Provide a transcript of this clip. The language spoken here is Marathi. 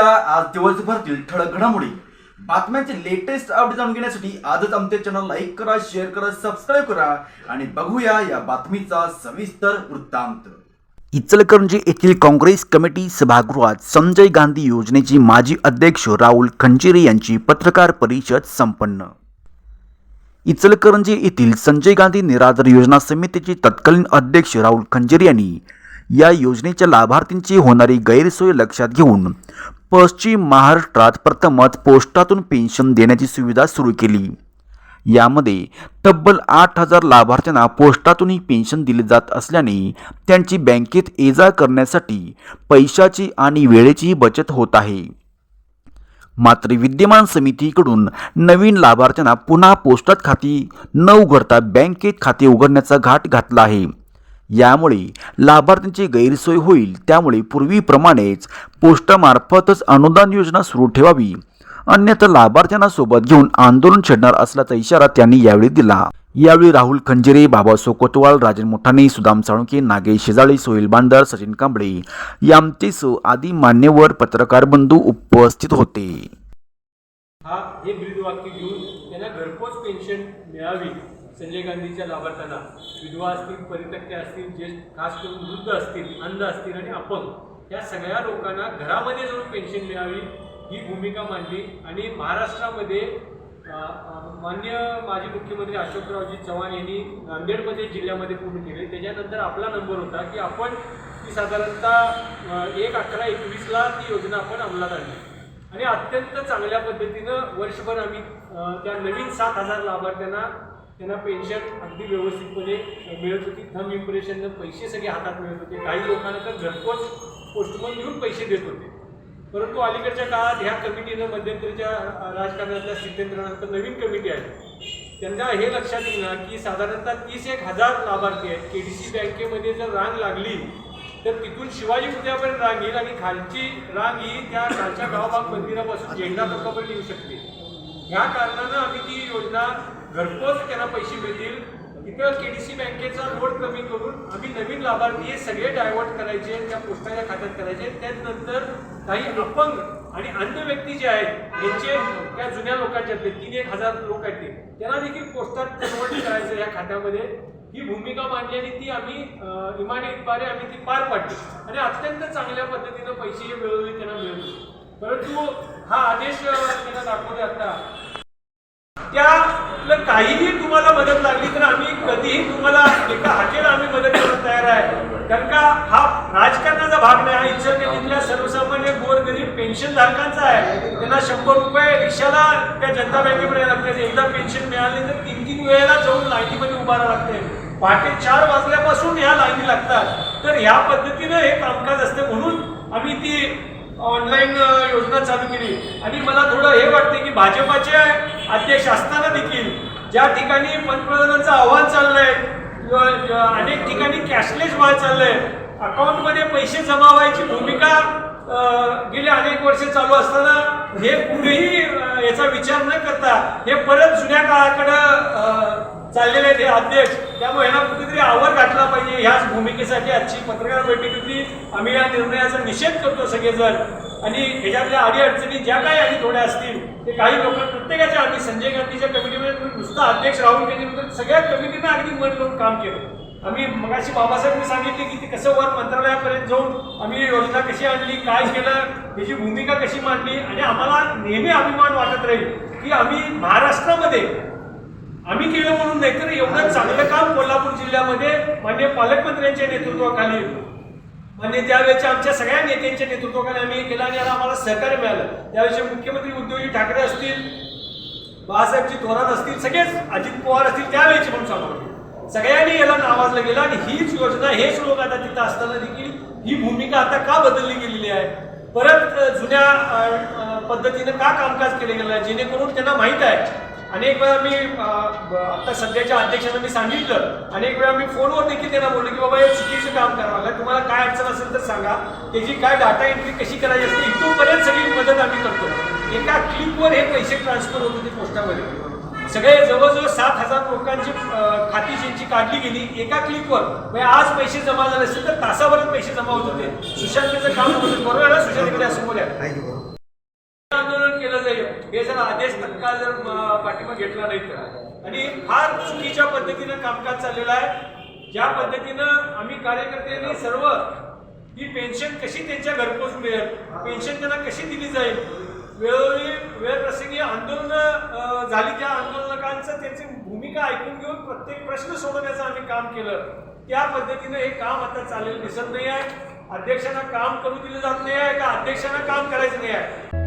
बघूया आज दिवसभरातील ठळक घडामोडी. बातम्यांचे लेटेस्ट अपडेट जाणून घेण्यासाठी आजच आमच्या चॅनल लाईक करा शेअर करा सबस्क्राईब करा आणि बघूया या बातमीचा सविस्तर वृत्तांत. इचलकरंजी येथील काँग्रेस कमिटी सभागृहात संजय गांधी योजनेचे माजी अध्यक्ष राहुल खंजिरे यांची पत्रकार परिषद संपन्न. इचलकरंजी येथील संजय गांधी निराधार योजना समितीचे तत्कालीन अध्यक्ष राहुल खंजिरे यांनी या योजनेच्या लाभार्थींची होणारी गैरसोय लक्षात घेऊन पश्चिम महाराष्ट्रात प्रथमच पोस्टातून पेन्शन देण्याची सुविधा सुरू केली. यामध्ये तब्बल आठ हजार लाभार्थ्यांना पोस्टातूनही पेन्शन दिले जात असल्याने त्यांची बँकेत ये जा करण्यासाठी पैशाची आणि वेळेचीही बचत होत आहे. मात्र विद्यमान समितीकडून नवीन लाभार्थ्यांना पुन्हा पोस्टात खाती न उघडता बँकेत खाते उघडण्याचा घाट घातला आहे. यामुळे लाभार्थ्यांची गैरसोय होईल. त्यामुळे पूर्वीप्रमाणेच पोस्टामार्फतच अनुदान योजना सुरू ठेवावी. अन्यथा लाभार्थ्यांना सोबत घेऊन आंदोलन छेडणार असल्याचा इशारा त्यांनी यावेळी दिला. यावेळी राहुल खंजिरे बाबा सोकोतवाल राजन मुठाणे सुदाम साळुंके नागेश शेजाळे सोहेल बांदर सचिन कांबळे यामतेसह आदी मान्यवर पत्रकार बंधू उपस्थित होते. हा हे ब्रीदवाक्य घेऊन त्यांना घरपोच पेन्शन मिळावी. संजय गांधीच्या लाभार्थ्यांना विधवा असतील परित्यक्त्या असतील ज्येष्ठ खास करून वृद्ध असतील अंध असतील आणि अपंग या सगळ्या लोकांना घरामध्ये जाऊन पेन्शन मिळावी ही भूमिका मांडली. आणि महाराष्ट्रामध्ये मान्य माजी मुख्यमंत्री अशोकरावजी चव्हाण यांनी नांदेडमध्ये जिल्ह्यामध्ये पूर्ण केले. त्याच्यानंतर आपला नंबर होता की आपण ती साधारणतः एक अकरा एकवीसला ती योजना आपण अंमलात आणली. आणि अत्यंत चांगल्या पद्धतीनं वर्षभर आम्ही त्या नवीन सात हजार लाभार्थ्यांना त्यांना पेन्शन अगदी व्यवस्थितपणे म्हणजे मिळत होती. थम इम्प्रेशननं पैसे सगळे हातात मिळत होते. काही लोकांना तर घरपोच पोस्टमन घेऊन पैसे देत होते. परंतु अलीकडच्या काळात ह्या कमिटीनं मध्यंतरीच्या राजकारणातल्या स्थित्यंतरानंतर नवीन कमिटी आहे. त्यांना हे लक्षात येईल की साधारणतः तीस एक हजार लाभार्थी आहेत. के डी सी बँकेमध्ये जर रांग लागली तर तिथून शिवाजी पुतळ्यापर्यंत रांग येईल आणि खालची रांग ही त्या खालच्या गावबाग मंदिरापासून झेंडा चौकापर्यंत येऊ शकते. ह्या कारणानं आम्ही ती योजना घरपोच त्यांना पैसे मिळतील. इथं के डी सी बँकेचा लोड कमी करून आम्ही नवीन लाभार्थी हे सगळे डायव्हर्ट करायचे त्या पोस्टाच्या खात्यात करायचे. त्यानंतर काही अपंग आणि अन्य व्यक्ती जे आहेत यांचे त्या जुन्या लोकांच्यातले तीन एक हजार लोक आहेत ते त्यांना देखील पोस्टात कन्वर्ट करायचं या खात्यामध्ये. ही भूमिका मांडली आणि ती आम्ही अं, इमानीद्वारे आम्ही ती पार पाडली. आणि अत्यंत चांगल्या पद्धतीनं पैसे मिळवले त्यांना मिळवले. परंतु हा आदेश त्यांना दाखवले आता. त्या काहीही तुम्हाला मदत लागली तर आम्ही कधीही तुम्हाला एका हाकेला आम्ही मदत करायला तयार आहे. कारण का हा राजकारणाचा भाग नाही हा इचलकरंजीतल्या सर्वसामान्य गोरगरीब पेन्शन धारकांचा आहे. त्यांना शंभर रुपये रिक्षाला त्या जनता बँकेमध्ये लागते एकदा पेन्शन मिळाली तर तीन तीन वेळेला जाऊन लाईनीमध्ये उभारा लागते. पहाटे चार वाजल्यापासून ह्या लाईनी लागतात. तर ह्या पद्धतीनं हे कामकाज असते म्हणून आम्ही ती ऑनलाईन योजना चालू केली. आणि मला थोडं हे वाटते की भाजपाचे अध्यक्ष असताना देखील ज्या ठिकाणी पंतप्रधानांचं आव्हान चाललंय अनेक ठिकाणी कॅशलेस व्हायला चाललंय अकाउंटमध्ये पैसे जमा व्हायची भूमिका गेले अनेक वर्ष चालू असताना हे कुणीही याचा विचार न करता हे परत जुन्या काळाकडं चाललेले आहेत हे अध्यक्ष. त्यामुळे यांना कुठेतरी आवर घातला पाहिजे. ह्याच भूमिकेसाठी आजची पत्रकार बैठक होती. आम्ही या निर्णयाचा निषेध करतो सगळेजण. आणि ह्याच्यातल्या अडीअडचणी ज्या काही आणि थोड्या असतील ते काही लोक प्रत्येकाच्या आम्ही संजय गांधीच्या कमिटीमध्ये नुसतं अध्यक्ष राहुल गांधी सगळ्या कमिटीनं अगदी मन लावून काम केलं. आम्ही मगाशी बाबासाहेबांनी सांगितले की ती कसं वर मंत्रालयापर्यंत जाऊन आम्ही योजना कशी आणली काय केलं त्याची भूमिका कशी मांडली. आणि आम्हाला नेहमी अभिमान वाटत राहील की आम्ही महाराष्ट्रामध्ये आम्ही केलं म्हणून नाही तर एवढं चांगलं काम कोल्हापूर जिल्ह्यामध्ये मान्य पालकमंत्र्यांच्या नेतृत्वाखाली मान्य त्यावेळेच्या आमच्या सगळ्या नेत्यांच्या नेतृत्वाखाली आम्ही केलं आणि याला आम्हाला सहकार्य मिळालं. त्यावेळेचे मुख्यमंत्री उद्धवजी ठाकरे असतील बाळासाहेबजी थोरात असतील सगळेच अजित पवार असतील त्यावेळेचे म्हणून सांगतो. सगळ्यांनी याला नावाजलं गेलं आणि हीच योजना हेच लोक आता तिथं असताना देखील ही भूमिका आता का बदलली गेलेली आहे? परत जुन्या पद्धतीनं का कामकाज केलं गेलं आहे जेणेकरून त्यांना माहीत आहे अनेक वेळा मी आता सध्याच्या अध्यक्षांना मी सांगितलं. अनेक वेळा मी फोनवर देखील त्यांना बोललो की बाबा हे चुकीचं काम करावं लागलं तुम्हाला काय अडचण असेल तर सांगा. त्याची काय डाटा एंट्री कशी करायची असते इथूनपर्यंत सगळी मदत आम्ही करतो. एका क्लिकवर हे पैसे ट्रान्सफर होत होते पोस्टामध्ये. सगळे जवळजवळ सात हजार लोकांची खाती ज्यांची काढली गेली एका क्लिकवर म्हणजे आज पैसे जमा झाले असतील तर तासाभरात पैसे जमा होत होते. सुशांतचं काम होतं. बरोबर ना? सुशांत इकडे केलं जाईल हे जर आदेश तत्काळ जर पाठिंबा घेतला नाही तर. आणि फार चुकीच्या पद्धतीनं कामकाज चाललेलं आहे. ज्या पद्धतीनं आम्ही कार्यकर्त्यांनी सर्व ही पेन्शन कशी त्यांच्या घरपोच मिळेल पेन्शन त्यांना कशी दिली जाईल वेळोवेळी वेळप्रसंगी आंदोलनं आंदोलन झाली त्या आंदोलकांचं त्यांची भूमिका ऐकून घेऊन प्रत्येक प्रश्न सोडवण्याचं आम्ही काम केलं. त्या पद्धतीनं हे काम आता चाललेलं दिसत नाही आहे. अध्यक्षांना काम करू दिलं जात नाही आहे का? अध्यक्षांना काम करायचं नाही आहे.